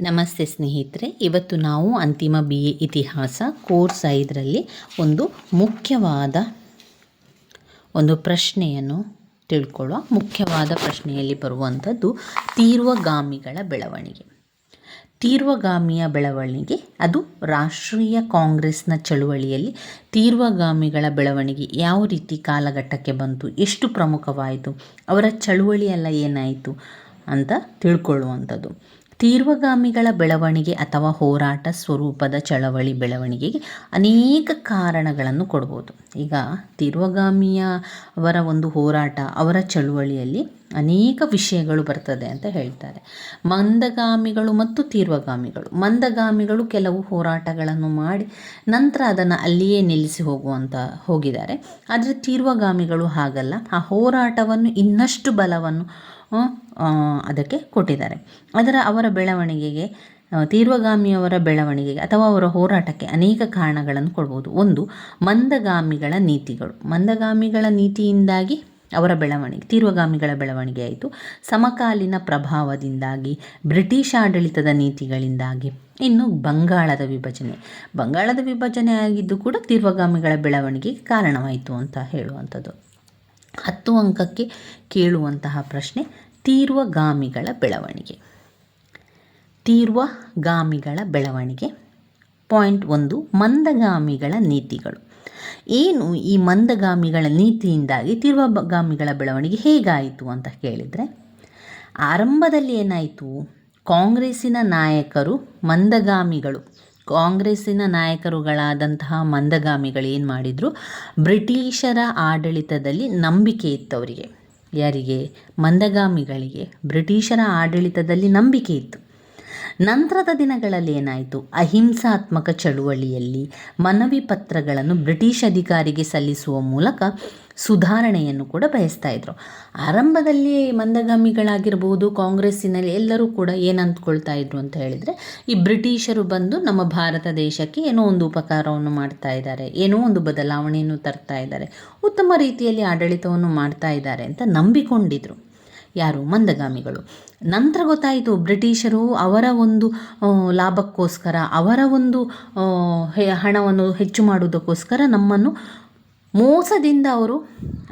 ನಮಸ್ತೆ ಸ್ನೇಹಿತರೆ, ಇವತ್ತು ನಾವು ಅಂತಿಮ ಬಿ ಎ ಇತಿಹಾಸ ಕೋರ್ಸ್ ಐದರಲ್ಲಿ ಒಂದು ಮುಖ್ಯವಾದ ಒಂದು ಪ್ರಶ್ನೆಯನ್ನು ತಿಳ್ಕೊಳ್ಳುವ, ಮುಖ್ಯವಾದ ಪ್ರಶ್ನೆಯಲ್ಲಿ ಬರುವಂಥದ್ದು ತೀರ್ವಗಾಮಿಗಳ ಬೆಳವಣಿಗೆ. ತೀರ್ವಗಾಮಿಯ ಬೆಳವಣಿಗೆ, ಅದು ರಾಷ್ಟ್ರೀಯ ಕಾಂಗ್ರೆಸ್ನ ಚಳುವಳಿಯಲ್ಲಿ ತೀರ್ವಗಾಮಿಗಳ ಬೆಳವಣಿಗೆ ಯಾವ ರೀತಿ ಕಾಲಘಟ್ಟಕ್ಕೆ ಬಂತು, ಎಷ್ಟು ಪ್ರಮುಖವಾಯಿತು, ಅವರ ಚಳುವಳಿಯೆಲ್ಲ ಏನಾಯಿತು ಅಂತ ತಿಳ್ಕೊಳ್ಳುವಂಥದ್ದು. ತೀರ್ವಗಾಮಿಗಳ ಬೆಳವಣಿಗೆ ಅಥವಾ ಹೋರಾಟ ಸ್ವರೂಪದ ಚಳವಳಿ ಬೆಳವಣಿಗೆಗೆ ಅನೇಕ ಕಾರಣಗಳನ್ನು ಕೊಡ್ಬೋದು. ಈಗ ತೀರ್ವಗಾಮಿಯವರ ಒಂದು ಹೋರಾಟ ಅವರ ಚಳುವಳಿಯಲ್ಲಿ ಅನೇಕ ವಿಷಯಗಳು ಬರ್ತದೆ ಅಂತ ಹೇಳ್ತಾರೆ. ಮಂದಗಾಮಿಗಳು ಮತ್ತು ತೀರ್ವಗಾಮಿಗಳು. ಮಂದಗಾಮಿಗಳು ಕೆಲವು ಹೋರಾಟಗಳನ್ನು ಮಾಡಿ ನಂತರ ಅದನ್ನು ಅಲ್ಲಿಯೇ ನಿಲ್ಲಿಸಿ ಹೋಗುವಂತ ಹೋಗಿದ್ದಾರೆ. ಆದರೆ ತೀರ್ವಗಾಮಿಗಳು ಹಾಗಲ್ಲ. ಆ ಹೋರಾಟವನ್ನು ಇನ್ನಷ್ಟು ಬಲವನ್ನು ಅದಕ್ಕೆ ಕೊಟ್ಟಿದ್ದಾರೆ. ಅದರ ಅವರ ಬೆಳವಣಿಗೆಗೆ ತೀರ್ವಗಾಮಿಯವರ ಬೆಳವಣಿಗೆಗೆ ಅಥವಾ ಅವರ ಹೋರಾಟಕ್ಕೆ ಅನೇಕ ಕಾರಣಗಳನ್ನು ಕೊಡ್ಬೋದು. ಒಂದು, ಮಂದಗಾಮಿಗಳ ನೀತಿಗಳು. ಮಂದಗಾಮಿಗಳ ನೀತಿಯಿಂದಾಗಿ ಅವರ ಬೆಳವಣಿಗೆ, ತೀರ್ವಗಾಮಿಗಳ ಬೆಳವಣಿಗೆ ಆಯಿತು. ಸಮಕಾಲೀನ ಪ್ರಭಾವದಿಂದಾಗಿ, ಬ್ರಿಟಿಷ್ ಆಡಳಿತದ ನೀತಿಗಳಿಂದಾಗಿ, ಇನ್ನು ಬಂಗಾಳದ ವಿಭಜನೆ. ಬಂಗಾಳದ ವಿಭಜನೆ ಆಗಿದ್ದು ಕೂಡ ತೀರ್ವಗಾಮಿಗಳ ಬೆಳವಣಿಗೆಗೆ ಕಾರಣವಾಯಿತು ಅಂತ ಹೇಳುವಂಥದ್ದು. ಹತ್ತು ಅಂಕಕ್ಕೆ ಕೇಳುವಂತಹ ಪ್ರಶ್ನೆ ತೀರ್ವಗಾಮಿಗಳ ಬೆಳವಣಿಗೆ. ತೀರ್ವಗಾಮಿಗಳ ಬೆಳವಣಿಗೆ. ಪಾಯಿಂಟ್ ಒಂದು, ಮಂದಗಾಮಿಗಳ ನೀತಿಗಳು. ಏನು ಈ ಮಂದಗಾಮಿಗಳ ನೀತಿಯಿಂದಾಗಿ ತೀರ್ವಗಾಮಿಗಳ ಬೆಳವಣಿಗೆ ಹೇಗಾಯಿತು ಅಂತ ಕೇಳಿದರೆ, ಆರಂಭದಲ್ಲಿ ಏನಾಯಿತು? ಕಾಂಗ್ರೆಸ್ಸಿನ ನಾಯಕರು ಮಂದಗಾಮಿಗಳು. ಕಾಂಗ್ರೆಸ್ಸಿನ ನಾಯಕರುಗಳಾದಂತಹ ಮಂದಗಾಮಿಗಳು ಏನು ಮಾಡಿದರು? ಬ್ರಿಟಿಷರ ಆಡಳಿತದಲ್ಲಿ ನಂಬಿಕೆ ಇತ್ತು ಅವರಿಗೆ ಯಾರಿಗೆ ಮಂದಗಾಮಿಗಳಿಗೆ ಬ್ರಿಟಿಷರ ಆಡಳಿತದಲ್ಲಿ ನಂಬಿಕೆ ಇತ್ತು. ನಂತರದ ದಿನಗಳಲ್ಲಿ ಏನಾಯಿತು? ಅಹಿಂಸಾತ್ಮಕ ಚಳುವಳಿಯಲ್ಲಿ ಮನವಿ ಪತ್ರಗಳನ್ನು ಬ್ರಿಟಿಷ್ ಅಧಿಕಾರಿಗೆ ಸಲ್ಲಿಸುವ ಮೂಲಕ ಸುಧಾರಣೆಯನ್ನು ಕೂಡ ಬಯಸ್ತಾ ಇದ್ರು. ಆರಂಭದಲ್ಲಿ ಮಂದಗಾಮಿಗಳಾಗಿರ್ಬೋದು, ಕಾಂಗ್ರೆಸ್ಸಿನಲ್ಲಿ ಎಲ್ಲರೂ ಕೂಡ ಏನು ಅಂದ್ಕೊಳ್ತಾ ಇದ್ರು ಅಂತ ಹೇಳಿದರೆ, ಈ ಬ್ರಿಟಿಷರು ಬಂದು ನಮ್ಮ ಭಾರತ ದೇಶಕ್ಕೆ ಏನೋ ಒಂದು ಉಪಕಾರವನ್ನು ಮಾಡ್ತಾ ಇದ್ದಾರೆ, ಏನೋ ಒಂದು ಬದಲಾವಣೆಯನ್ನು ತರ್ತಾ ಇದ್ದಾರೆ, ಉತ್ತಮ ರೀತಿಯಲ್ಲಿ ಆಡಳಿತವನ್ನು ಮಾಡ್ತಾ ಇದ್ದಾರೆ ಅಂತ ನಂಬಿಕೊಂಡಿದ್ರು. ಯಾರು? ಮಂದಗಾಮಿಗಳು. ನಂತರ ಗೊತ್ತಾಯಿತು ಬ್ರಿಟಿಷರು ಅವರ ಒಂದು ಲಾಭಕ್ಕೋಸ್ಕರ, ಅವರ ಒಂದು ಹಣವನ್ನು ಹೆಚ್ಚು ಮಾಡುವುದಕ್ಕೋಸ್ಕರ ನಮ್ಮನ್ನು ಮೋಸದಿಂದ ಅವರು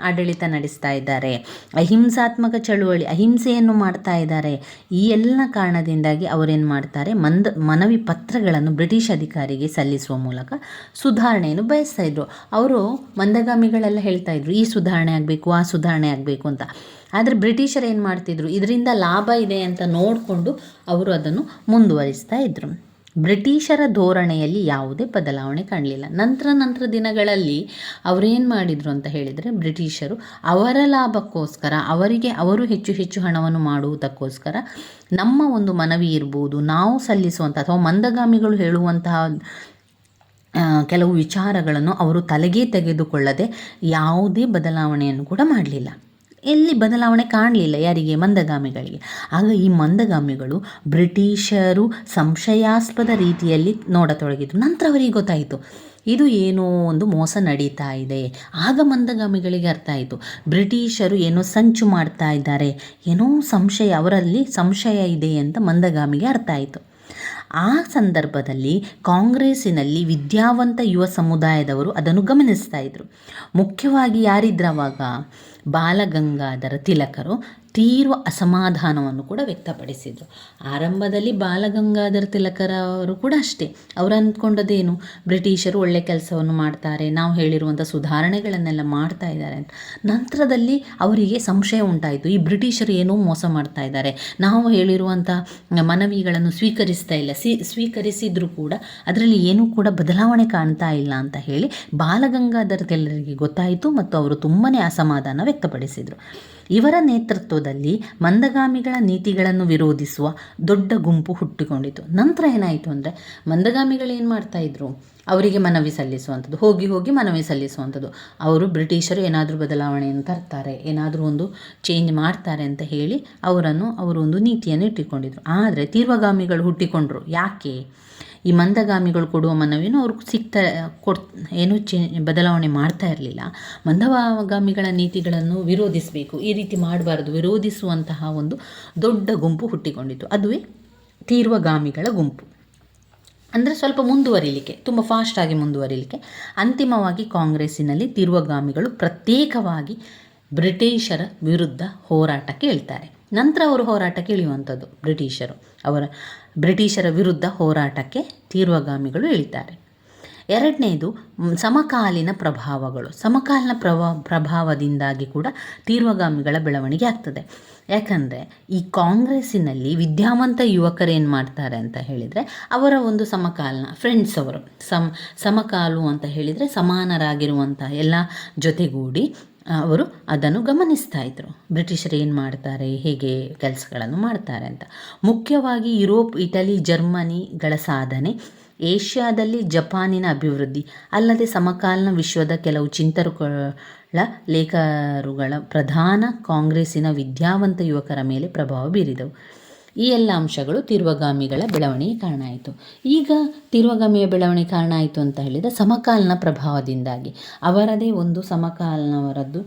ಆಡಳಿತ ನಡೆಸ್ತಾ ಇದ್ದಾರೆ. ಅಹಿಂಸಾತ್ಮಕ ಚಳುವಳಿ, ಅಹಿಂಸೆಯನ್ನು ಮಾಡ್ತಾ ಇದ್ದಾರೆ. ಈ ಎಲ್ಲ ಕಾರಣದಿಂದಾಗಿ ಅವರೇನು ಮಾಡ್ತಾರೆ? ಮಂದ, ಮನವಿ ಪತ್ರಗಳನ್ನು ಬ್ರಿಟಿಷ್ ಅಧಿಕಾರಿಗೆ ಸಲ್ಲಿಸುವ ಮೂಲಕ ಸುಧಾರಣೆಯನ್ನು ಬಯಸ್ತಾ ಇದ್ರು. ಅವರು ಮಂದಗಾಮಿಗಳೆಲ್ಲ ಹೇಳ್ತಾ ಇದ್ರು, ಈ ಸುಧಾರಣೆ ಆಗಬೇಕು, ಆ ಸುಧಾರಣೆ ಆಗಬೇಕು ಅಂತ. ಆದರೆ ಬ್ರಿಟಿಷರು ಏನು ಮಾಡ್ತಿದ್ರು? ಇದರಿಂದ ಲಾಭ ಇದೆ ಅಂತ ನೋಡಿಕೊಂಡು ಅವರು ಅದನ್ನು ಮುಂದುವರಿಸ್ತಾ ಇದ್ದರು ಬ್ರಿಟಿಷರ ಧೋರಣೆಯಲ್ಲಿ ಯಾವುದೇ ಬದಲಾವಣೆ ಕಾಣಲಿಲ್ಲ. ನಂತರ ನಂತರ ದಿನಗಳಲ್ಲಿ ಅವರೇನು ಮಾಡಿದರು ಅಂತ ಹೇಳಿದರೆ ಬ್ರಿಟಿಷರು ಅವರ ಲಾಭಕ್ಕೋಸ್ಕರ, ಅವರಿಗೆ ಅವರು ಹೆಚ್ಚು ಹೆಚ್ಚು ಹಣವನ್ನು ಮಾಡುವುದಕ್ಕೋಸ್ಕರ ನಮ್ಮ ಒಂದು ಮನವಿ ಇರ್ಬೋದು, ನಾವು ಸಲ್ಲಿಸುವಂಥ ಅಥವಾ ಮಂದಗಾಮಿಗಳು ಹೇಳುವಂತಹ ಕೆಲವು ವಿಚಾರಗಳನ್ನು ಅವರು ತಲೆಗೆ ತೆಗೆದುಕೊಳ್ಳದೆ ಯಾವುದೇ ಬದಲಾವಣೆಯನ್ನು ಕೂಡ ಮಾಡಲಿಲ್ಲ. ಎಲ್ಲಿ ಬದಲಾವಣೆ ಕಾಣಲಿಲ್ಲ ಯಾರಿಗೆ? ಮಂದಗಾಮಿಗಳಿಗೆ. ಆಗ ಈ ಮಂದಗಾಮಿಗಳು ಬ್ರಿಟಿಷರು ಸಂಶಯಾಸ್ಪದ ರೀತಿಯಲ್ಲಿ ನೋಡತೊಡಗಿದ್ರು. ನಂತರ ಅವರಿಗೆ ಗೊತ್ತಾಯಿತು, ಇದು ಏನೋ ಒಂದು ಮೋಸ ನಡೀತಾ ಇದೆ. ಆಗ ಮಂದಗಾಮಿಗಳಿಗೆ ಅರ್ಥ ಆಯಿತು, ಬ್ರಿಟಿಷರು ಏನೋ ಸಂಚು ಮಾಡ್ತಾ ಇದ್ದಾರೆ, ಏನೋ ಸಂಶಯ, ಅವರಲ್ಲಿ ಸಂಶಯ ಇದೆ ಅಂತ ಮಂದಗಾಮಿಗೆ ಅರ್ಥ ಆಯಿತು. ಆ ಸಂದರ್ಭದಲ್ಲಿ ಕಾಂಗ್ರೆಸ್ಸಿನಲ್ಲಿ ವಿದ್ಯಾವಂತ ಯುವ ಸಮುದಾಯದವರು ಅದನ್ನು ಗಮನಿಸ್ತಾ ಇದ್ರು. ಮುಖ್ಯವಾಗಿ ಯಾರಿದ್ರವಾಗ ಬಾಲಗಂಗಾಧರ ತಿಲಕರು ತೀವ್ರ ಅಸಮಾಧಾನವನ್ನು ಕೂಡ ವ್ಯಕ್ತಪಡಿಸಿದರು. ಆರಂಭದಲ್ಲಿ ಬಾಲಗಂಗಾಧರ ತಿಲಕರವರು ಕೂಡ ಅಷ್ಟೇ. ಅವರು ಅಂದ್ಕೊಂಡದ್ದೇನು ಬ್ರಿಟಿಷರು ಒಳ್ಳೆ ಕೆಲಸವನ್ನು ಮಾಡ್ತಾರೆ, ನಾವು ಹೇಳಿರುವಂಥ ಸುಧಾರಣೆಗಳನ್ನೆಲ್ಲ ಮಾಡ್ತಾ ಇದ್ದಾರೆ ಅಂತ. ನಂತರದಲ್ಲಿ ಅವರಿಗೆ ಸಂಶಯ ಉಂಟಾಯಿತು. ಈ ಬ್ರಿಟಿಷರು ಏನೋ ಮೋಸ ಮಾಡ್ತಾ ಇದ್ದಾರೆ. ನಾವು ಹೇಳಿರುವಂಥ ಮನವಿಗಳನ್ನು ಸ್ವೀಕರಿಸ್ತಾ ಇಲ್ಲ. ಸಿ, ಸ್ವೀಕರಿಸಿದರೂ ಕೂಡ ಅದರಲ್ಲಿ ಏನೂ ಕೂಡ ಬದಲಾವಣೆ ಕಾಣ್ತಾ ಇಲ್ಲ ಅಂತ ಹೇಳಿ ಬಾಲಗಂಗಾಧರ ತಿಲಕರಿಗೆ ಗೊತ್ತಾಯಿತು ಮತ್ತು ಅವರು ತುಂಬನೇ ಅಸಮಾಧಾನ ವ್ಯಕ್ತಪಡಿಸಿದರು. ಇವರ ನೇತೃತ್ವದಲ್ಲಿ ಮಂದಗಾಮಿಗಳ ನೀತಿಗಳನ್ನು ವಿರೋಧಿಸುವ ದೊಡ್ಡ ಗುಂಪು ಹುಟ್ಟಿಕೊಂಡಿತು ನಂತರ ಏನಾಯಿತು ಅಂದರೆ, ಮಂದಗಾಮಿಗಳು ಏನು ಮಾಡ್ತಾಯಿದ್ರು ಅವರಿಗೆ ಮನವಿ ಸಲ್ಲಿಸುವಂಥದ್ದು, ಹೋಗಿ ಹೋಗಿ ಮನವಿ ಸಲ್ಲಿಸುವಂಥದ್ದು. ಅವರು ಬ್ರಿಟಿಷರು ಏನಾದರೂ ಬದಲಾವಣೆಯನ್ನು ತರ್ತಾರೆ, ಏನಾದರೂ ಒಂದು ಚೇಂಜ್ ಮಾಡ್ತಾರೆ ಅಂತ ಹೇಳಿ ಅವರನ್ನು ಅವರು ಒಂದು ನೀತಿಯನ್ನು ಇಟ್ಟುಕೊಂಡಿದ್ರು. ಆದರೆ ತೀರ್ವಗಾಮಿಗಳು ಹುಟ್ಟಿಕೊಂಡ್ರು. ಯಾಕೆ? ಈ ಮಂದಗಾಮಿಗಳು ಕೊಡುವ ಮನವಿಯನ್ನು ಅವರು ಸಿಗ್ತಾ ಕೊಡ್, ಏನು ಚೇ, ಬದಲಾವಣೆ ಮಾಡ್ತಾ ಇರಲಿಲ್ಲ. ಮಂದಗಾಮಿಗಳ ನೀತಿಗಳನ್ನು ವಿರೋಧಿಸಬೇಕು. ಈ ರೀತಿ ಮಾಡಬಾರ್ದು. ವಿರೋಧಿಸುವಂತಹ ಒಂದು ದೊಡ್ಡ ಗುಂಪು ಹುಟ್ಟಿಕೊಂಡಿತು ಅದುವೇ ತೀರ್ವಗಾಮಿಗಳ ಗುಂಪು. ಅಂದರೆ ಸ್ವಲ್ಪ ಮುಂದುವರಿಲಿಕ್ಕೆ, ತುಂಬ ಫಾಸ್ಟಾಗಿ ಮುಂದುವರಿಲಿಕ್ಕೆ. ಅಂತಿಮವಾಗಿ ಕಾಂಗ್ರೆಸ್ಸಿನಲ್ಲಿ ತೀರ್ವಗಾಮಿಗಳು ಪ್ರತ್ಯೇಕವಾಗಿ ಬ್ರಿಟಿಷರ ವಿರುದ್ಧ ಹೋರಾಟಕ್ಕೆ ಇಳ್ತಾರೆ ನಂತರ ಅವರು ಹೋರಾಟಕ್ಕೆ ಇಳಿಯುವಂಥದ್ದು ಬ್ರಿಟಿಷರು. ಅವರ ಬ್ರಿಟಿಷರ ವಿರುದ್ಧ ಹೋರಾಟಕ್ಕೆ ತೀರ್ವಗಾಮಿಗಳು ಇಳಿತಾರೆ. ಎರಡನೇದು ಸಮಕಾಲೀನ ಪ್ರಭಾವಗಳು. ಸಮಕಾಲೀನ ಪ್ರಭಾ, ಪ್ರಭಾವದಿಂದಾಗಿ ಕೂಡ ತೀರ್ವಗಾಮಿಗಳ ಬೆಳವಣಿಗೆ ಆಗ್ತದೆ. ಯಾಕಂದರೆ, ಈ ಕಾಂಗ್ರೆಸ್ಸಿನಲ್ಲಿ ವಿದ್ಯಾವಂತ ಯುವಕರು ಮಾಡ್ತಾರೆ ಅಂತ ಹೇಳಿದರೆ, ಅವರ ಒಂದು ಸಮಕಾಲನ ಫ್ರೆಂಡ್ಸ್ ಅವರು. ಸಮ, ಸಮಕಾಲು ಅಂತ ಹೇಳಿದರೆ ಸಮಾನರಾಗಿರುವಂಥ ಎಲ್ಲ ಜೊತೆಗೂಡಿ ಅವರು ಅದನ್ನು ಗಮನಿಸ್ತಾ ಇದ್ದರು ಬ್ರಿಟಿಷರು ಏನು ಮಾಡ್ತಾರೆ? ಹೇಗೆ ಕೆಲಸಗಳನ್ನು ಮಾಡ್ತಾರೆ ಅಂತ. ಮುಖ್ಯವಾಗಿ ಯುರೋಪ್, ಇಟಲಿ, ಜರ್ಮನಿಗಳ ಸಾಧನೆ, ಏಷ್ಯಾದಲ್ಲಿ ಜಪಾನಿನ ಅಭಿವೃದ್ಧಿ, ಅಲ್ಲದೆ ಸಮಕಾಲೀನ ವಿಶ್ವದ ಕೆಲವು ಚಿಂತರುಗಳ ಲೇಖರುಗಳ ಪ್ರಧಾನ ಕಾಂಗ್ರೆಸ್ಸಿನ ವಿದ್ಯಾವಂತ ಯುವಕರ ಮೇಲೆ ಪ್ರಭಾವ ಬೀರಿದವು. ಈ ಎಲ್ಲ ಅಂಶಗಳು ತೀರ್ವಗಾಮಿಗಳ ಬೆಳವಣಿಗೆ ಕಾರಣ ಆಯಿತು. ಈಗ ತೀರ್ವಗಾಮಿಯ ಬೆಳವಣಿಗೆ ಕಾರಣ ಆಯಿತು ಅಂತ ಹೇಳಿದರೆ ಸಮಕಾಲನ ಪ್ರಭಾವದಿಂದಾಗಿ ಅವರದೇ ಒಂದು ಸಮಕಾಲನವರದ್ದು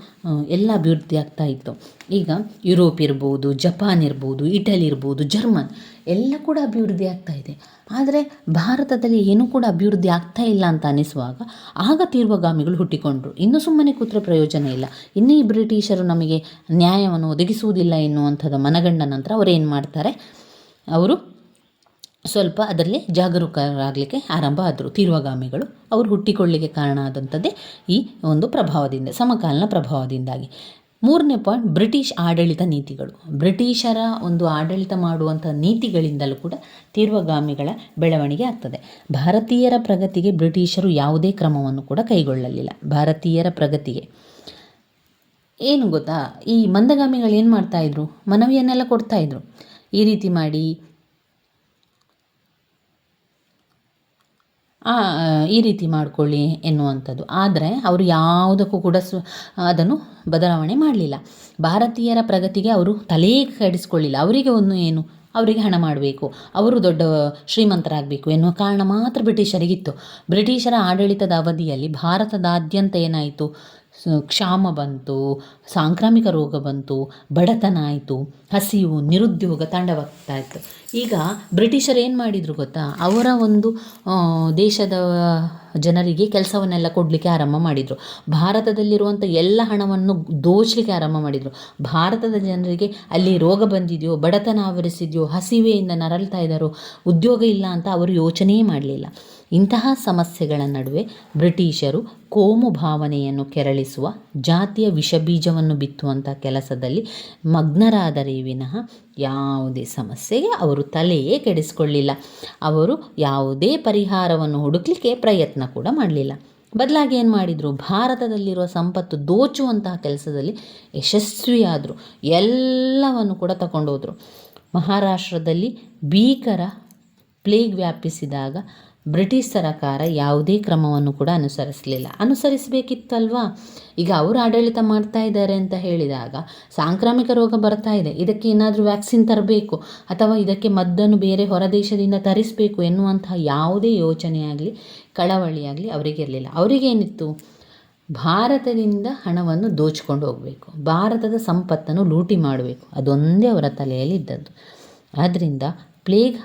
ಎಲ್ಲ ಅಭಿವೃದ್ಧಿ ಆಗ್ತಾ ಇತ್ತು. ಈಗ ಯುರೋಪ್ ಇರ್ಬೋದು, ಜಪಾನ್ ಇರ್ಬೋದು, ಇಟಲಿ ಇರ್ಬೋದು, ಜರ್ಮನ್ ಎಲ್ಲ ಕೂಡ ಅಭಿವೃದ್ಧಿ ಆಗ್ತಾ ಇದೆ. ಆದರೆ ಭಾರತದಲ್ಲಿ ಏನೂ ಕೂಡ ಅಭಿವೃದ್ಧಿ ಆಗ್ತಾ ಇಲ್ಲ ಅಂತ ಅನಿಸುವಾಗ ಆಗ ತೀರ್ವಗಾಮಿಗಳು ಹುಟ್ಟಿಕೊಂಡ್ರು. ಇನ್ನು ಸುಮ್ಮನೆ ಕೂತ್ರೆ ಪ್ರಯೋಜನ ಇಲ್ಲ. ಇನ್ನೂ ಈ ಬ್ರಿಟಿಷರು ನಮಗೆ ನ್ಯಾಯವನ್ನು ಒದಗಿಸುವುದಿಲ್ಲ ಎನ್ನುವಂಥದ ಮನಗಂಡ ನಂತರ ಅವರು ಏನು ಮಾಡ್ತಾರೆ? ಅವರು ಸ್ವಲ್ಪ ಅದರಲ್ಲಿ ಜಾಗರೂಕರಾಗಲಿಕ್ಕೆ ಆರಂಭ ಆದರು. ತೀರ್ವಗಾಮಿಗಳು ಅವರು ಹುಟ್ಟಿಕೊಳ್ಳಿಕ್ಕೆ ಕಾರಣ ಆದಂಥದ್ದೇ ಈ ಒಂದು ಪ್ರಭಾವದಿಂದ, ಸಮಕಾಲೀನ ಪ್ರಭಾವದಿಂದಾಗಿ. ಮೂರನೇ ಪಾಯಿಂಟ್ ಬ್ರಿಟಿಷ್ ಆಡಳಿತ ನೀತಿಗಳು. ಬ್ರಿಟಿಷರ ಒಂದು ಆಡಳಿತ ಮಾಡುವಂಥ ನೀತಿಗಳಿಂದಲೂ ಕೂಡ ತೀರ್ವಗಾಮಿಗಳ ಬೆಳವಣಿಗೆ ಆಗ್ತದೆ. ಭಾರತೀಯರ ಪ್ರಗತಿಗೆ ಬ್ರಿಟಿಷರು ಯಾವುದೇ ಕ್ರಮವನ್ನು ಕೂಡ ಕೈಗೊಳ್ಳಲಿಲ್ಲ. ಭಾರತೀಯರ ಪ್ರಗತಿಗೆ. ಏನು ಗೊತ್ತಾ? ಈ ಮಂದಗಾಮಿಗಳು ಏನು ಮಾಡ್ತಾಯಿದ್ರು ಮನವಿಯನ್ನೆಲ್ಲ ಕೊಡ್ತಾಯಿದ್ರು ಈ ರೀತಿ ಮಾಡಿ ಈ ರೀತಿ ಮಾಡಿಕೊಳ್ಳಿ ಎನ್ನುವಂಥದ್ದು. ಆದರೆ ಅವರು ಯಾವುದಕ್ಕೂ ಕೂಡ ಸು, ಅದನ್ನು ಬದಲಾವಣೆ ಮಾಡಲಿಲ್ಲ. ಭಾರತೀಯರ ಪ್ರಗತಿಗೆ ಅವರು ತಲೆ ಕೆಡಿಸ್ಕೊಳ್ಳಿಲ್ಲ. ಅವರಿಗೆ ಒಂದು ಏನು? ಅವರಿಗೆ ಹಣ ಮಾಡಬೇಕು. ಅವರು ದೊಡ್ಡ ಶ್ರೀಮಂತರಾಗಬೇಕು ಎನ್ನುವ ಕಾರಣ ಮಾತ್ರ ಬ್ರಿಟಿಷರಿಗಿತ್ತು ಬ್ರಿಟಿಷರ ಆಡಳಿತದ ಅವಧಿಯಲ್ಲಿ ಭಾರತದಾದ್ಯಂತ ಏನಾಯಿತು? ಕ್ಷಾಮ ಬಂತು, ಸಾಂಕ್ರಾಮಿಕ ರೋಗ ಬಂತು, ಬಡತನ ಆಯಿತು, ಹಸಿವು, ನಿರುದ್ಯೋಗ ತಾಂಡವಾಗ್ತಾ ಇತ್ತು ಈಗ ಬ್ರಿಟಿಷರು ಏನು ಮಾಡಿದರು ಗೊತ್ತಾ? ಅವರ ಒಂದು ದೇಶದ ಜನರಿಗೆ ಕೆಲಸವನ್ನೆಲ್ಲ ಕೊಡಲಿಕ್ಕೆ ಆರಂಭ ಮಾಡಿದರು. ಭಾರತದಲ್ಲಿರುವಂಥ ಎಲ್ಲ ಹಣವನ್ನು ದೋಚಲಿಕ್ಕೆ ಆರಂಭ ಮಾಡಿದರು. ಭಾರತದ ಜನರಿಗೆ ಅಲ್ಲಿ ರೋಗ ಬಂದಿದೆಯೋ, ಬಡತನ ಆವರಿಸಿದೆಯೋ, ಹಸಿವೆಯಿಂದ ನರಳ್ತಾ ಇದ್ದಾರೋ, ಉದ್ಯೋಗ ಇಲ್ಲ ಅಂತ ಅವರು ಯೋಚನೆಯೇ ಮಾಡಲಿಲ್ಲ. ಇಂತಹ ಸಮಸ್ಯೆಗಳ ನಡುವೆ ಬ್ರಿಟಿಷರು ಕೋಮು ಭಾವನೆಯನ್ನು ಕೆರಳಿಸುವ ಜಾತಿಯ ವಿಷಬೀಜವನ್ನು ಬಿತ್ತುವಂಥ ಕೆಲಸದಲ್ಲಿ ಮಗ್ನರಾದರೆ ವಿನಃ ಯಾವುದೇ ಸಮಸ್ಯೆಗೆ ಅವರು ತಲೆಯೇ ಕೆಡಿಸಿಕೊಳ್ಳಿಲ್ಲ. ಅವರು ಯಾವುದೇ ಪರಿಹಾರವನ್ನು ಹುಡುಕಲಿಕ್ಕೆ ಪ್ರಯತ್ನ ಕೂಡ ಮಾಡಲಿಲ್ಲ. ಬದಲಾಗಿ ಏನು ಮಾಡಿದರು? ಭಾರತದಲ್ಲಿರುವ ಸಂಪತ್ತು ದೋಚುವಂತಹ ಕೆಲಸದಲ್ಲಿ ಯಶಸ್ವಿಯಾದರು. ಎಲ್ಲವನ್ನು ಕೂಡ ತಗೊಂಡೋದ್ರು. ಮಹಾರಾಷ್ಟ್ರದಲ್ಲಿ ಭೀಕರ ಪ್ಲೇಗ್ ವ್ಯಾಪಿಸಿದಾಗ ಬ್ರಿಟಿಷ್ ಸರಕಾರ ಯಾವುದೇ ಕ್ರಮವನ್ನು ಕೂಡ ಅನುಸರಿಸಲಿಲ್ಲ. ಅನುಸರಿಸಬೇಕಿತ್ತಲ್ವಾ? ಈಗ ಅವರು ಆಡಳಿತ ಮಾಡ್ತಾ ಇದ್ದಾರೆ ಅಂತ ಹೇಳಿದಾಗ ಸಾಂಕ್ರಾಮಿಕ ರೋಗ ಬರ್ತಾ ಇದೆ. ಇದಕ್ಕೆ ಏನಾದರೂ ವ್ಯಾಕ್ಸಿನ್ ತರಬೇಕು ಅಥವಾ ಇದಕ್ಕೆ ಮದ್ದನ್ನು ಬೇರೆ ಹೊರದೇಶದಿಂದ ತರಿಸಬೇಕು ಎನ್ನುವಂತಹ ಯಾವುದೇ ಯೋಚನೆಯಾಗಲಿ ಕಳವಳಿಯಾಗಲಿ ಅವರಿಗಿರಲಿಲ್ಲ ಅವರಿಗೇನಿತ್ತು ಭಾರತದಿಂದ ಹಣವನ್ನು ದೋಚಿಕೊಂಡು ಹೋಗಬೇಕು. ಭಾರತದ ಸಂಪತ್ತನ್ನು ಲೂಟಿ ಮಾಡಬೇಕು. ಅದೊಂದೇ ಅವರ ತಲೆಯಲ್ಲಿ ಇದ್ದದ್ದು ಆದ್ದರಿಂದ ಪ್ಲೇಗ್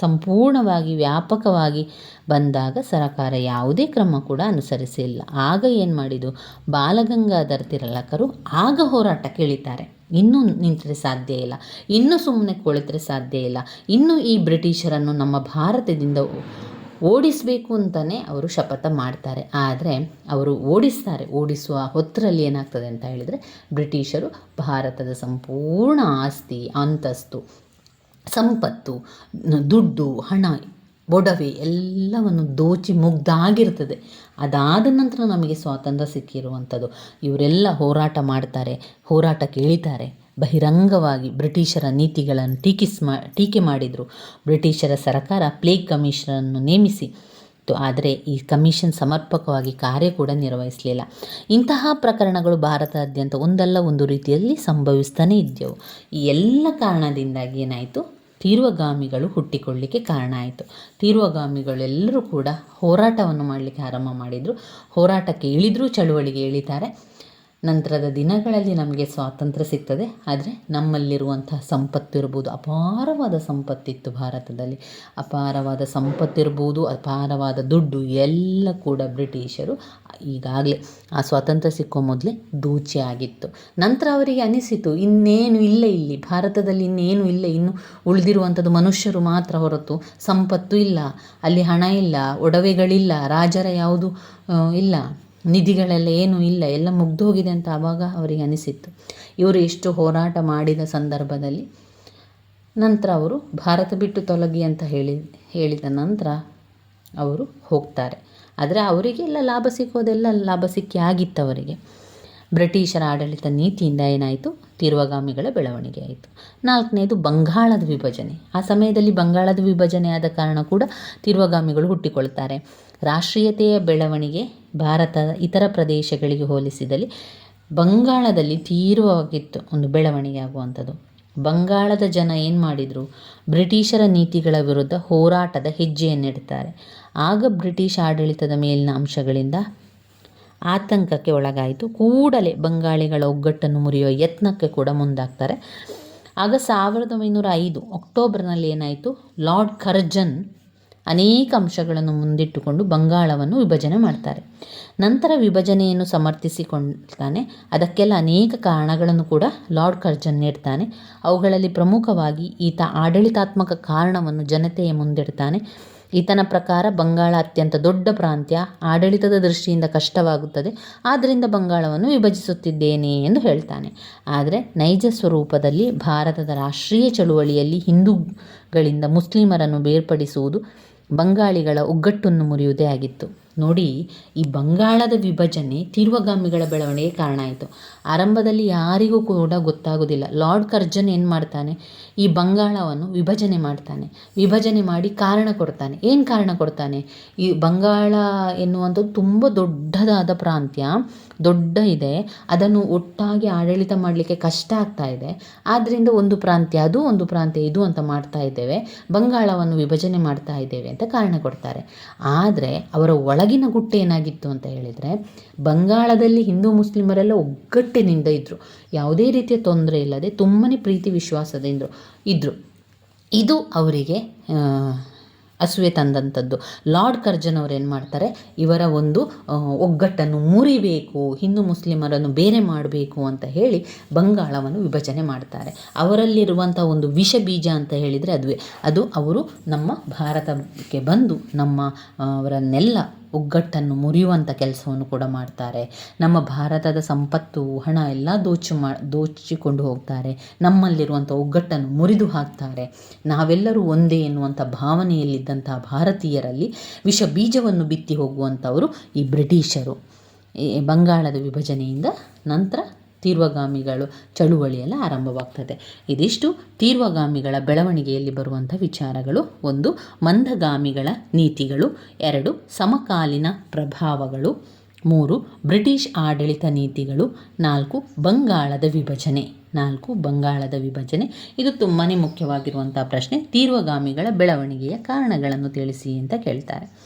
ಸಂಪೂರ್ಣವಾಗಿ ವ್ಯಾಪಕವಾಗಿ ಬಂದಾಗ ಸರಕಾರ ಯಾವುದೇ ಕ್ರಮ ಕೂಡ ಅನುಸರಿಸಿಲ್ಲ. ಆಗ ಏನು ಮಾಡಿದು ಬಾಲಗಂಗಾಧರ ತಿರಲಕರು ಆಗ ಹೋರಾಟ ಇಳಿತಾರೆ ಇನ್ನೂ ನಿಂತರೆ ಸಾಧ್ಯ ಇಲ್ಲ. ಇನ್ನೂ ಸುಮ್ಮನೆ ಕುಳಿತರೆ ಸಾಧ್ಯ ಇಲ್ಲ. ಇನ್ನೂ ಈ ಬ್ರಿಟಿಷರನ್ನು ನಮ್ಮ ಭಾರತದಿಂದ ಓಡಿಸಬೇಕು ಅಂತಲೇ ಅವರು ಶಪಥ ಮಾಡ್ತಾರೆ. ಆದರೆ ಅವರು ಓಡಿಸ್ತಾರೆ. ಓಡಿಸುವ ಹೊತ್ತರಲ್ಲಿ ಏನಾಗ್ತದೆ ಅಂತ ಹೇಳಿದರೆ ಬ್ರಿಟಿಷರು ಭಾರತದ ಸಂಪೂರ್ಣ ಆಸ್ತಿ, ಅಂತಸ್ತು ಸಂಪತ್ತು ದುಡ್ಡು, ಹಣ, ಒಡವೆ ಎಲ್ಲವನ್ನು ದೋಚಿ ಮುಗ್ದಾಗಿರ್ತದೆ. ಅದಾದ ನಂತರ ನಮಗೆ ಸ್ವಾತಂತ್ರ್ಯ ಸಿಕ್ಕಿರುವಂಥದ್ದು. ಇವರೆಲ್ಲ ಹೋರಾಟ ಮಾಡ್ತಾರೆ ಹೋರಾಟಕ್ಕೆ ಕೇಳಿತಾರೆ ಬಹಿರಂಗವಾಗಿ ಬ್ರಿಟಿಷರ ನೀತಿಗಳನ್ನು ಟೀಕಿಸ್ ಮಾ, ಟೀಕೆ ಮಾಡಿದರು. ಬ್ರಿಟಿಷರ ಸರ್ಕಾರ ಪ್ಲೇಗ್ ಕಮಿಷನನ್ನು ನೇಮಿಸಿ ಇತ್ತು. ಆದರೆ ಈ ಕಮಿಷನ್ ಸಮರ್ಪಕವಾಗಿ ಕಾರ್ಯ ಕೂಡ ನಿರ್ವಹಿಸಲಿಲ್ಲ. ಇಂತಹ ಪ್ರಕರಣಗಳು ಭಾರತಾದ್ಯಂತ ಒಂದಲ್ಲ ಒಂದು ರೀತಿಯಲ್ಲಿ ಸಂಭವಿಸ್ತಾನೇ ಇದ್ದೆವು. ಈ ಎಲ್ಲ ಕಾರಣದಿಂದಾಗಿ ಏನಾಯಿತು? ತೀರ್ವಗಾಮಿಗಳು ಹುಟ್ಟಿಕೊಳ್ಳಲಿಕ್ಕೆ ಕಾರಣ ಆಯಿತು. ತೀರ್ವಗಾಮಿಗಳೆಲ್ಲರೂ ಕೂಡ ಹೋರಾಟವನ್ನು ಮಾಡಲಿಕ್ಕೆ ಆರಂಭ ಮಾಡಿದರು. ಹೋರಾಟಕ್ಕೆ ಇಳಿದರೂ ಚಳುವಳಿಗೆ ಇಳಿತಾರೆ. ನಂತರದ ದಿನಗಳಲ್ಲಿ ನಮಗೆ ಸ್ವಾತಂತ್ರ್ಯ ಸಿಗ್ತದೆ, ಆದರೆ ನಮ್ಮಲ್ಲಿರುವಂತಹ ಸಂಪತ್ತು ಇರ್ಬೋದು ಅಪಾರವಾದ ಸಂಪತ್ತಿತ್ತು ಭಾರತದಲ್ಲಿ. ಅಪಾರವಾದ ಸಂಪತ್ತಿರ್ಬೋದು, ಅಪಾರವಾದ ದುಡ್ಡು, ಎಲ್ಲ ಕೂಡ ಬ್ರಿಟಿಷರು ಈಗಾಗಲೇ ಆ ಸ್ವಾತಂತ್ರ್ಯ ಸಿಕ್ಕೋ ಮೊದಲೇ ದೂಚೆ ಆಗಿತ್ತು. ನಂತರ ಅವರಿಗೆ ಅನಿಸಿತು, ಇನ್ನೇನು ಇಲ್ಲ ಇಲ್ಲಿ. ಭಾರತದಲ್ಲಿ ಇನ್ನೇನು ಇಲ್ಲ. ಇನ್ನು ಉಳಿದಿರುವಂಥದ್ದು ಮನುಷ್ಯರು ಮಾತ್ರ ಹೊರತು ಸಂಪತ್ತು ಇಲ್ಲ. ಅಲ್ಲಿ ಹಣ ಇಲ್ಲ, ಒಡವೆಗಳಿಲ್ಲ, ರಾಜರ ಯಾವುದು ಇಲ್ಲ. ನಿಧಿಗಳೆಲ್ಲ ಏನೂ ಇಲ್ಲ. ಎಲ್ಲ ಮುಗ್ದೋಗಿದೆ ಅಂತ ಆವಾಗ ಅವರಿಗೆ ಅನಿಸಿತ್ತು. ಇವರು ಎಷ್ಟು ಹೋರಾಟ ಮಾಡಿದ ಸಂದರ್ಭದಲ್ಲಿ ನಂತರ ಅವರು ಭಾರತ ಬಿಟ್ಟು ತೊಲಗಿ ಅಂತ ಹೇಳಿ, ಹೇಳಿದ ನಂತರ ಅವರು ಹೋಗ್ತಾರೆ. ಆದರೆ ಅವರಿಗೆಲ್ಲ ಲಾಭ ಸಿಕ್ಕೋದೆಲ್ಲ ಲಾಭ ಸಿಕ್ಕಿ ಆಗಿತ್ತು ಅವರಿಗೆ. ಬ್ರಿಟಿಷರ ಆಡಳಿತ ನೀತಿಯಿಂದ ಏನಾಯಿತು? ತೀರ್ವಗಾಮಿಗಳ ಬೆಳವಣಿಗೆ ಆಯಿತು. ನಾಲ್ಕನೇದು ಬಂಗಾಳದ ವಿಭಜನೆ. ಆ ಸಮಯದಲ್ಲಿ ಬಂಗಾಳದ ವಿಭಜನೆ ಆದ ಕಾರಣ ಕೂಡ ತೀರ್ವಗಾಮಿಗಳು ಹುಟ್ಟಿಕೊಳ್ತಾರೆ ರಾಷ್ಟ್ರೀಯತೆಯ ಬೆಳವಣಿಗೆ ಭಾರತದ ಇತರ ಪ್ರದೇಶಗಳಿಗೆ ಹೋಲಿಸಿದಲ್ಲಿ ಬಂಗಾಳದಲ್ಲಿ ತೀವ್ರವಾಗಿತ್ತು. ಒಂದು ಬೆಳವಣಿಗೆ ಆಗುವಂಥದ್ದು ಬಂಗಾಳದ ಜನ ಏನು ಮಾಡಿದರು? ಬ್ರಿಟಿಷರ ನೀತಿಗಳ ವಿರುದ್ಧ ಹೋರಾಟದ ಹೆಜ್ಜೆಯನ್ನಿಡ್ತಾರೆ. ಆಗ ಬ್ರಿಟಿಷ್ ಆಡಳಿತದ ಮೇಲಿನ ಅಂಶಗಳಿಂದ ಆತಂಕಕ್ಕೆ ಒಳಗಾಯಿತು. ಕೂಡಲೇ ಬಂಗಾಳಿಗಳ ಒಗ್ಗಟ್ಟನ್ನು ಮುರಿಯುವ ಯತ್ನಕ್ಕೆ ಕೂಡ ಮುಂದಾಗ್ತಾರೆ. ಆಗ ಸಾವಿರದ ಒಂಬೈನೂರ ಐದು ಅಕ್ಟೋಬರ್ನಲ್ಲಿ ಏನಾಯಿತು? ಲಾರ್ಡ್ ಕರ್ಜನ್ ಅನೇಕ ಅಂಶಗಳನ್ನು ಮುಂದಿಟ್ಟುಕೊಂಡು ಬಂಗಾಳವನ್ನು ವಿಭಜನೆ ಮಾಡ್ತಾರೆ. ನಂತರ ವಿಭಜನೆಯನ್ನು ಸಮರ್ಥಿಸಿಕೊಳ್ತಾನೆ. ಅದಕ್ಕೆಲ್ಲ ಅನೇಕ ಕಾರಣಗಳನ್ನು ಕೂಡ ಲಾರ್ಡ್ ಕರ್ಜನ್ ನೀಡ್ತಾನೆ. ಅವುಗಳಲ್ಲಿ ಪ್ರಮುಖವಾಗಿ ಈತ ಆಡಳಿತಾತ್ಮಕ ಕಾರಣವನ್ನು ಜನತೆಯ ಮುಂದಿಡ್ತಾನೆ. ಈತನ ಪ್ರಕಾರ ಬಂಗಾಳ ಅತ್ಯಂತ ದೊಡ್ಡ ಪ್ರಾಂತ್ಯ, ಆಡಳಿತದ ದೃಷ್ಟಿಯಿಂದ ಕಷ್ಟವಾಗುತ್ತದೆ ಆದ್ದರಿಂದ ಬಂಗಾಳವನ್ನು ವಿಭಜಿಸುತ್ತಿದ್ದೇನೆ ಎಂದು ಹೇಳ್ತಾನೆ. ಆದರೆ ನೈಜ ಸ್ವರೂಪದಲ್ಲಿ ಭಾರತದ ರಾಷ್ಟ್ರೀಯ ಚಳುವಳಿಯಲ್ಲಿ ಹಿಂದೂಗಳಿಂದ ಮುಸ್ಲಿಮರನ್ನು ಬೇರ್ಪಡಿಸುವುದು ಬಂಗಾಳಿಗಳ ಒಗ್ಗಟ್ಟನ್ನು ಮುರಿಯುವುದೇ ಆಗಿತ್ತು. ನೋಡಿ, ಈ ಬಂಗಾಳದ ವಿಭಜನೆ ತೀರ್ವಗಾಮಿಗಳ ಬೆಳವಣಿಗೆ ಕಾರಣ ಆಯಿತು. ಆರಂಭದಲ್ಲಿ ಯಾರಿಗೂ ಕೂಡ ಗೊತ್ತಾಗೋದಿಲ್ಲ. ಲಾರ್ಡ್ ಕರ್ಜನ್ ಏನು ಮಾಡ್ತಾನೆ? ಈ ಬಂಗಾಳವನ್ನು ವಿಭಜನೆ ಮಾಡ್ತಾನೆ. ವಿಭಜನೆ ಮಾಡಿ ಕಾರಣ ಕೊಡ್ತಾನೆ. ಏನು ಕಾರಣ ಕೊಡ್ತಾನೆ? ಈ ಬಂಗಾಳ ಎನ್ನುವಂಥದ್ದು ತುಂಬ ದೊಡ್ಡದಾದ ಪ್ರಾಂತ್ಯ. ದೊಡ್ಡ ಇದೆ. ಅದನ್ನು ಒಟ್ಟಾಗಿ ಆಡಳಿತ ಮಾಡಲಿಕ್ಕೆ ಕಷ್ಟ ಆಗ್ತಾ ಇದೆ. ಆದ್ದರಿಂದ ಒಂದು ಪ್ರಾಂತ್ಯ ಅದು, ಒಂದು ಪ್ರಾಂತ್ಯ ಇದು ಅಂತ ಮಾಡ್ತಾ ಇದ್ದೇವೆ. ಬಂಗಾಳವನ್ನು ವಿಭಜನೆ ಮಾಡ್ತಾ ಇದ್ದೇವೆ ಅಂತ ಕಾರಣ ಕೊಡ್ತಾರೆ. ಆದರೆ ಅವರ ಒಳಗಿನ ಗುಟ್ಟು ಏನಾಗಿತ್ತು ಅಂತ ಹೇಳಿದರೆ, ಬಂಗಾಳದಲ್ಲಿ ಹಿಂದೂ ಮುಸ್ಲಿಮರೆಲ್ಲ ಒಗ್ಗಟ್ಟಿನಿಂದ ಇದ್ದರು ಯಾವುದೇ ರೀತಿಯ ತೊಂದರೆ ಇಲ್ಲದೆ ತುಂಬಾ ಪ್ರೀತಿ ವಿಶ್ವಾಸದಿಂದ ಇದ್ದರು ಇದು ಅವರಿಗೆ ಅಸೂಯೆ ತಂದಂಥದ್ದು. ಲಾರ್ಡ್ ಕರ್ಜನ್ ಅವ್ರು ಏನು ಮಾಡ್ತಾರೆ? ಇವರ ಒಂದು ಒಗ್ಗಟ್ಟನ್ನು ಮುರಿಬೇಕು, ಹಿಂದೂ ಮುಸ್ಲಿಮರನ್ನು ಬೇರೆ ಮಾಡಬೇಕು ಅಂತ ಹೇಳಿ ಬಂಗಾಳವನ್ನು ವಿಭಜನೆ ಮಾಡ್ತಾರೆ. ಅವರಲ್ಲಿರುವಂಥ ಒಂದು ವಿಷ ಬೀಜ ಅಂತ ಹೇಳಿದರೆ ಅದುವೆ. ಅದು ಅವರು ನಮ್ಮ ಭಾರತಕ್ಕೆ ಬಂದು ನಮ್ಮ ಅವರನ್ನೆಲ್ಲ ಒಗ್ಗಟ್ಟನ್ನು ಮುರಿಯುವಂಥ ಕೆಲಸವನ್ನು ಕೂಡ ಮಾಡ್ತಾರೆ. ನಮ್ಮ ಭಾರತದ ಸಂಪತ್ತು, ಹಣ ಎಲ್ಲ ದೋಚು ಮಾ, ದೋಚಿಕೊಂಡು ಹೋಗ್ತಾರೆ. ನಮ್ಮಲ್ಲಿರುವಂಥ ಒಗ್ಗಟ್ಟನ್ನು ಮುರಿದು ಹಾಕ್ತಾರೆ. ನಾವೆಲ್ಲರೂ ಒಂದೇ ಎನ್ನುವಂಥ ಭಾವನೆಯಲ್ಲಿದ್ದಂಥ ಭಾರತೀಯರಲ್ಲಿ ವಿಷ ಬೀಜವನ್ನು ಬಿತ್ತಿ ಹೋಗುವಂಥವರು ಈ ಬ್ರಿಟಿಷರು. ಈ ಬಂಗಾಳದ ವಿಭಜನೆಯಿಂದ ನಂತರ ತೀರ್ವಗಾಮಿಗಳು ಚಳುವಳಿಯೆಲ್ಲ ಆರಂಭವಾಗ್ತದೆ. ಇದಿಷ್ಟು ತೀರ್ವಗಾಮಿಗಳ ಬೆಳವಣಿಗೆಯಲ್ಲಿ ಬರುವಂಥ ವಿಚಾರಗಳು. ಒಂದು, ಮಂದಗಾಮಿಗಳ ನೀತಿಗಳು. ಎರಡು, ಸಮಕಾಲೀನ ಪ್ರಭಾವಗಳು. ಮೂರು, ಬ್ರಿಟಿಷ್ ಆಡಳಿತ ನೀತಿಗಳು. ನಾಲ್ಕು, ಬಂಗಾಳದ ವಿಭಜನೆ. ನಾಲ್ಕು, ಬಂಗಾಳದ ವಿಭಜನೆ. ಇದು ತುಂಬಾ ಮುಖ್ಯವಾಗಿರುವಂಥ ಪ್ರಶ್ನೆ. ತೀರ್ವಗಾಮಿಗಳ ಬೆಳವಣಿಗೆಯ ಕಾರಣಗಳನ್ನು ತಿಳಿಸಿ ಅಂತ ಕೇಳ್ತಾರೆ.